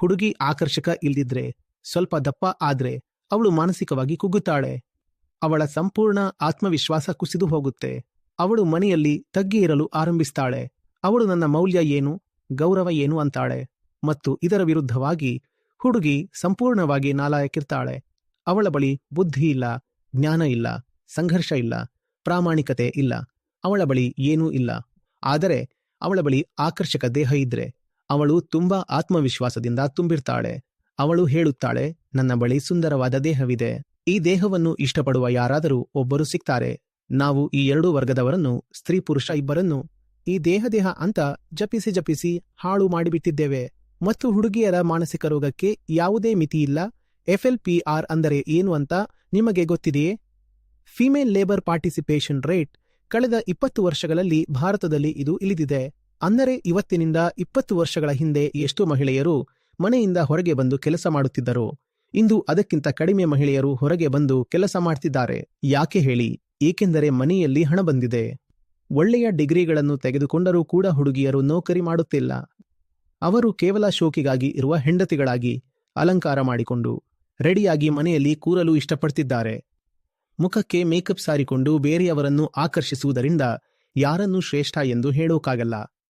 ಹುಡುಗಿ ಆಕರ್ಷಕ ಇಲ್ದಿದ್ರೆ ಸ್ವಲ್ಪ ದಪ್ಪ ಆದ್ರೆ ಅವಳು ಮಾನಸಿಕವಾಗಿ ಕುಗ್ಗುತ್ತಾಳೆ. ಅವಳ ಸಂಪೂರ್ಣ ಆತ್ಮವಿಶ್ವಾಸ ಕುಸಿದು ಹೋಗುತ್ತೆ. ಅವಳು ಮನೆಯಲ್ಲಿ ತಗ್ಗಿ ಇರಲು ಆರಂಭಿಸ್ತಾಳೆ. ಅವಳು ನನ್ನ ಮೌಲ್ಯ ಏನು, ಗೌರವ ಏನು ಅಂತಾಳೆ. ಮತ್ತು ಇದರ ವಿರುದ್ಧವಾಗಿ ಹುಡುಗಿ ಸಂಪೂರ್ಣವಾಗಿ ನಾಲಾಯಕಿರ್ತಾಳೆ. ಅವಳ ಬಳಿ ಬುದ್ಧಿ ಇಲ್ಲ, ಜ್ಞಾನ ಇಲ್ಲ, ಸಂಘರ್ಷ ಇಲ್ಲ, ಪ್ರಾಮಾಣಿಕತೆ ಇಲ್ಲ. ಅವಳ ಬಳಿ ಏನೂ ಇಲ್ಲ. ಆದರೆ ಅವಳ ಬಳಿ ಆಕರ್ಷಕ ದೇಹ ಇದ್ರೆ ಅವಳು ತುಂಬಾ ಆತ್ಮವಿಶ್ವಾಸದಿಂದ ತುಂಬಿರ್ತಾಳೆ. ಅವಳು ಹೇಳುತ್ತಾಳೆ, ನನ್ನ ಬಳಿ ಸುಂದರವಾದ ದೇಹವಿದೆ. ಈ ದೇಹವನ್ನು ಇಷ್ಟಪಡುವ ಯಾರಾದರೂ ಒಬ್ಬರು ಸಿಗ್ತಾರೆ ನಾವು ಈ ಎರಡೂ ವರ್ಗದವರನ್ನು, ಸ್ತ್ರೀ ಪುರುಷ ಇಬ್ಬರನ್ನು, ಈ ದೇಹ ದೇಹ ಅಂತ ಜಪಿಸಿ ಜಪಿಸಿ ಹಾಳು ಮಾಡಿಬಿಟ್ಟಿದ್ದೇವೆ. ಮತ್ತು ಹುಡುಗಿಯರ ಮಾನಸಿಕ ರೋಗಕ್ಕೆ ಯಾವುದೇ ಮಿತಿಯಿಲ್ಲ ಎಫ್ಎಲ್ಪಿಆರ್ ಅಂದರೆ ಏನು ಅಂತ ನಿಮಗೆ ಗೊತ್ತಿದೆಯೇ? ಫಿಮೇಲ್ ಲೇಬರ್ ಪಾರ್ಟಿಸಿಪೇಷನ್ ರೇಟ್ ಕಳೆದ ಇಪ್ಪತ್ತು ವರ್ಷಗಳಲ್ಲಿ ಭಾರತದಲ್ಲಿ ಇದು ಇಳಿದಿದೆ. ಅಂದರೆ ಇವತ್ತಿನಿಂದ ಇಪ್ಪತ್ತು ವರ್ಷಗಳ ಹಿಂದೆ ಎಷ್ಟು ಮಹಿಳೆಯರು ಮನೆಯಿಂದ ಹೊರಗೆ ಬಂದು ಕೆಲಸ ಮಾಡುತ್ತಿದ್ದರು. ಇಂದು ಅದಕ್ಕಿಂತ ಕಡಿಮೆ ಮಹಿಳೆಯರು ಹೊರಗೆ ಬಂದು ಕೆಲಸ ಮಾಡ್ತಿದ್ದಾರೆ. ಯಾಕೆ ಹೇಳಿ? ಏಕೆಂದರೆ ಮನೆಯಲ್ಲಿ ಹಣ ಬಂದಿದೆ. ಒಳ್ಳೆಯ ಡಿಗ್ರಿಗಳನ್ನು ತೆಗೆದುಕೊಂಡರೂ ಕೂಡ ಹುಡುಗಿಯರು ನೌಕರಿ ಮಾಡುತ್ತಿಲ್ಲ. ಅವರು ಕೇವಲ ಶೋಕಿಗಾಗಿ ಇರುವ ಹೆಂಡತಿಗಳಾಗಿ ಅಲಂಕಾರ ಮಾಡಿಕೊಂಡು, ರೆಡಿಯಾಗಿ ಮನೆಯಲ್ಲಿ ಕೂರಲು ಇಷ್ಟಪಡ್ತಿದ್ದಾರೆ. ಮುಖಕ್ಕೆ ಮೇಕಪ್ ಸಾರಿಕೊಂಡು ಬೇರೆಯವರನ್ನು ಆಕರ್ಷಿಸುವುದರಿಂದ ಯಾರನ್ನೂ ಶ್ರೇಷ್ಠ ಎಂದು ಹೇಳೋಕ್ಕಾಗಲ್ಲ